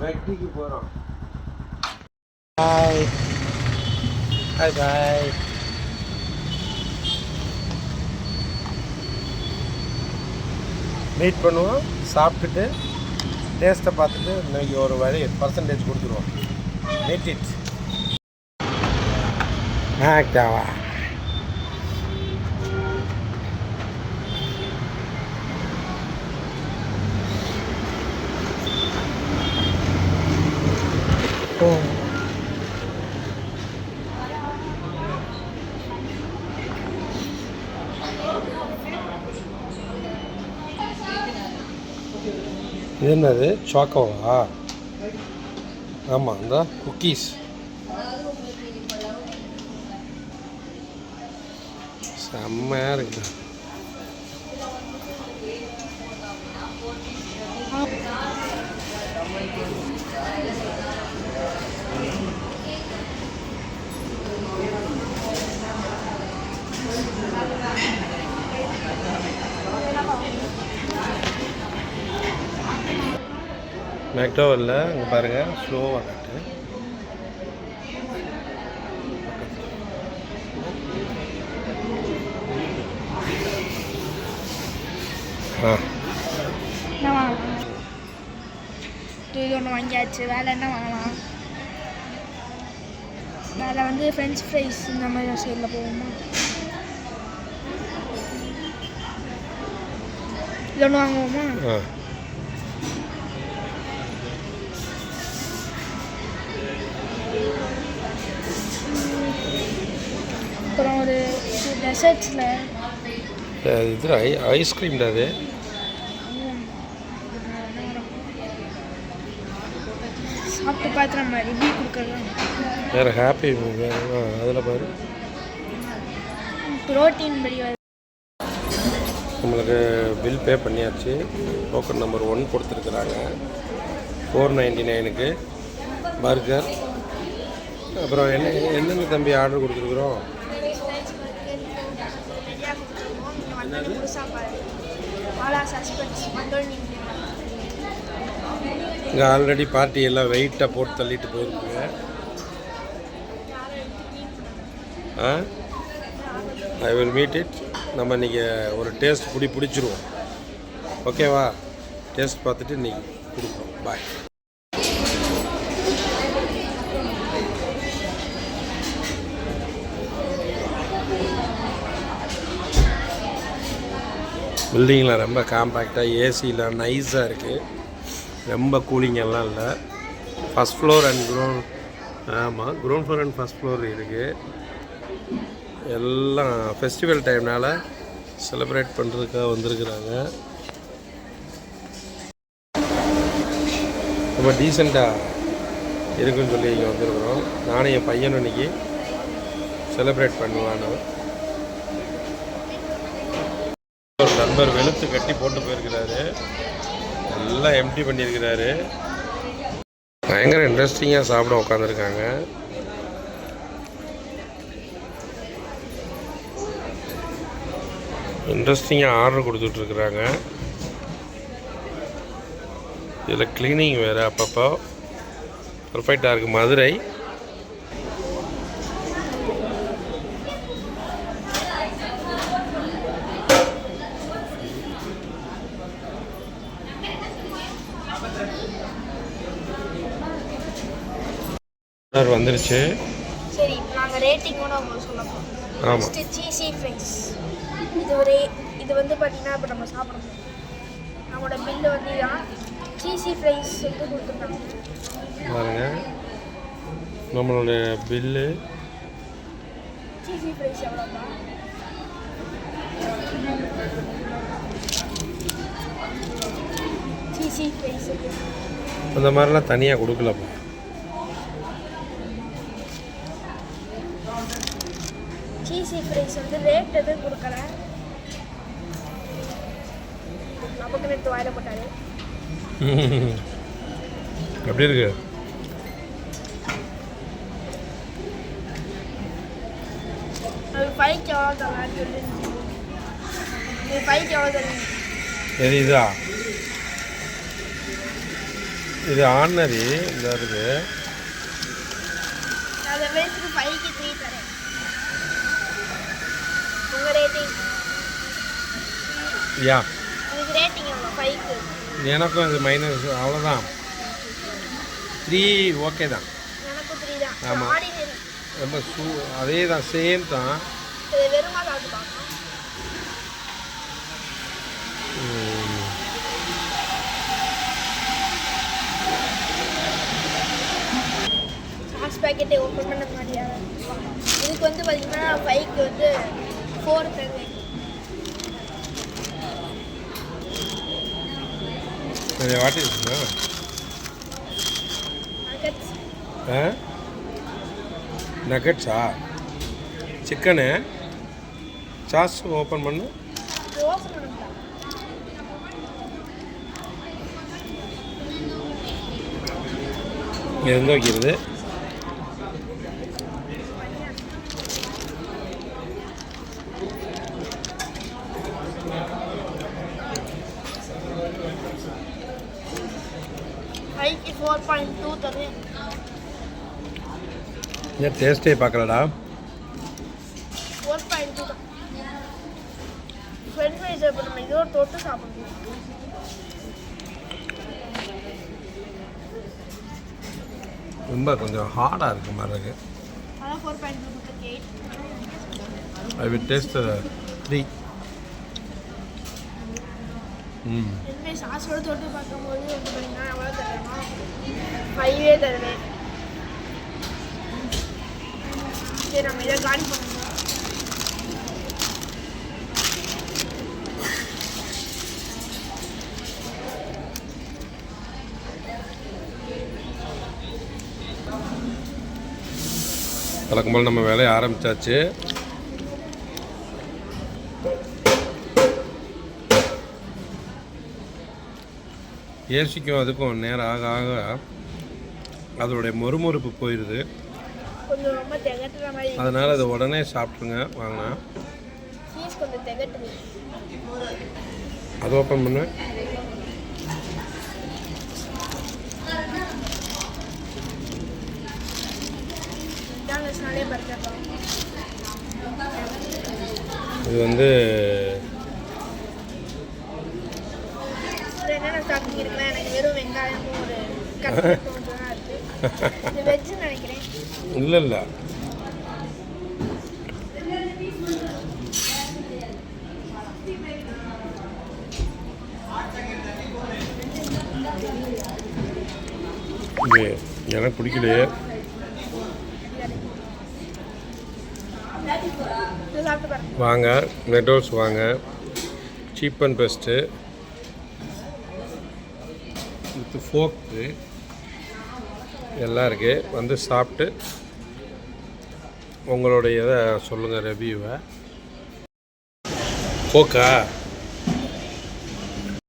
மெக்டிக்கு போகிறோம் பாய் பாய் bye meet பண்ணுவோம் சாப்பிட்டுட்டு டேஸ்ட்டை பார்த்துட்டு இன்னைக்கு ஒரு வழி பர்சன்டேஜ் கொடுத்துருவோம். மீட் இட் ஆக்டாவா இது என்னது? சாக்கோவா ஆமாம் இந்த குக்கீஸ் செம்மையாக இருக்குது மெக்டோவரில் இங்கே பாருங்கள் ஸ்லோவாக காட்டு இது ஒன்று வாங்கியாச்சு வேலை என்ன வாங்கலாம்? வேலை வந்து ஃப்ரெஞ்ச் ஃப்ரைஸ் இந்த மாதிரி சைடில் போவோமா இது ஒன்று வாங்குவோமா? அப்புறம் ஒரு டெசர்ட்ஸில் இது ஐ ஐஸ்கிரீம்டா அது? சாப்பிட்டு பார்த்து நம்ம ரிவ்யூ கொடுக்கலாம் வேறு ஹாப்பி வேறு அதில் பாரு. ப்ரோட்டீன் படி நம்மளுக்கு பில் பே பண்ணியாச்சு. டோக்கன் நம்பர் ஒன் கொடுத்துருக்குறாங்க. ஃபோர் நைன்டி நைனுக்கு பர்கர் அப்புறம் என்ன என்னென்ன தம்பி ஆர்டர் கொடுத்துருக்குறோம்? மாலா சஸ்பென்ஸ் மண்டோல் இங்கே ஆல்ரெடி பார்ட்டி எல்லாம் வெயிட்டாக போட்டு தள்ளிட்டு போயிருக்குங்க. ஆ? ஐ வில் மீட் இட் நம்ம இன்றைக்கி ஒரு டேஸ்ட் பிடி பிடிச்சிருவோம். ஓகேவா டேஸ்ட் பார்த்துட்டு இன்றைக்கி கொடுப்போம். பாய் பில்டிங்கில் ரொம்ப காம்பேக்டாக ஏசியில் நைஸாக இருக்குது ரொம்ப கூலிங்கெல்லாம் இல்லை. ஃபஸ்ட் ஃப்ளோர் அண்ட் க்ரௌண்ட் ஆமாம் ground floor and first floor இருக்குது எல்லாம் ஃபெஸ்டிவல் டைம்னால் செலிப்ரேட் பண்ணுறதுக்காக வந்திருக்கிறாங்க. ரொம்ப டீசெண்டாக இருக்குன்னு சொல்லி இங்கே வந்திருக்கிறோம். நானும் என் பையனும் இன்றைக்கி செலிப்ரேட் பண்ணுவான்னு ஒரு நண்பர் வெளுத்து கட்டி போட்டு போயிருக்கிறாரு. எல்லாம் எம்டி பண்ணியிருக்கிறாரு. பயங்கர இன்ட்ரெஸ்டிங்காக சாப்பிட உட்காந்துருக்காங்க இன்ட்ரெஸ்டிங்காக ஆர்டர் கொடுத்துட்ருக்குறாங்க. இதில் க்ளீனிங் வேறு அப்பப்போ. பர்ஃபெக்டாக இருக்குது மதுரை. ஆர்டர் வந்துருச்சு. சரி இப்போ நாங்கள் ரேட்டிங்கோட உங்களுக்கு சொல்ல போகிறோம் ஆமாம் சீசி ஃப்ரைஸ் இது ஒரு இது வந்து பார்த்தீங்கன்னா இப்போ நம்ம சாப்பிடணும். நம்மளோட பில்லு வந்து தான் சீசி ஃப்ரைஸ் வந்து கொடுத்துருக்காங்க. பாருங்க. நம்மளுடைய பில்லு சீசி ஃப்ரைஸ் எவ்வளோப்பா சீசி ஃப்ரைஸ் அந்த மாதிரிலாம் தனியாக கொடுக்கலப்பா. சீசி ஃப்ரைஸ் வந்து ரேட் எதுவும் கொடுக்கல? நமக்கு எடுத்து வாயில போட்டாரு. எப்படி இருக்கு? ஃபைவ்க்கு எவ்வளோ தரலான்னு சொல்லி ஃபைவ்க்கு எவ்வளோ தருவீங்க எது இதா? இது ஆர்டினரி இந்த இருக்குது அதை வயசுக்கு ஃபைவ்க்கு த்ரீ தரேன். உங்கள் ரேட்டிங் யா. இதுக்கு ரேட்டிங் எவ்வளோ ஃபைவ்க்கு எனக்கும் இது மைனஸ் அவ்வளோதான் த்ரீ ஓகே தான். எனக்கும் த்ரீ தான். ஆமா. ஆர்டினரி ரொம்ப சூ அதே தான் சேம் தான். இதை வெறுமா சாப்பிட்டு பார்க்கலாம். ம். சாஸ் பேக்கெட்டை ஓப்பன் பண்ண மாதிரியா இதுக்கு வந்து பார்த்தீங்கன்னா ஃபைவ்க்கு வந்து ஃபோர் தருவேன் இது what is nuggets chicken sauce open பண்ணு? எங்கே வைக்கிறது ஃபைவ்க்கு ஃபோர் பாயிண்ட் டூ தருவேன் ஏன் டேஸ்ட்டே பார்க்கலடா. ஃபோர் பாயிண்ட் டூ தான். ஃப்ரெண்ட் ஃப்ரைஸ் இப்போ நம்ம இதோட தொட்டு சாப்பிடணும். ரொம்ப கொஞ்சம் ஹார்டாக இருக்க மாதிரி இருக்கு. அதான் ஃபோர் பாயிண்ட் டூ கொடுத்துருக்கு eight I will taste three எதுவுமே இதுவே தொட்டு பார்க்கும்போது வந்து பார்த்தீங்கன்னா எவ்வளோ தருவேன்னா ஃபைவே தருவேன். சரி நம்ம இதை காலி பண்ணுவோம் வழக்கம் போல் நம்ம வேலையை ஆரம்பிச்சாச்சு. ஏசிக்கும் அதுக்கும் நேரம் ஆக ஆக அதோடைய மொறுமொறுப்பு போயிடுது அதனால் அதை உடனே சாப்பிட்ருங்க வாங்க. சீஸ் கொஞ்சம் திகட்டுது. அது ஓப்பன் பண்ணு. இது வந்து ஸ்டாக்கிங் இருக்குன்னா எனக்கு வெறும் வெங்காயமும் ஒரு நினைக்கிறேன். இல்லை இல்லை. எனக்கு பிடிக்கலையே. வாங்க நெட்ஒர்க்ஸ் வாங்க. Cheap and best with folk. எல்லாம் இருக்குது வந்து சாப்பிட்டு உங்களுடைய இதை சொல்லுங்கள் ரெவ்யூவை ஃபோக்கா?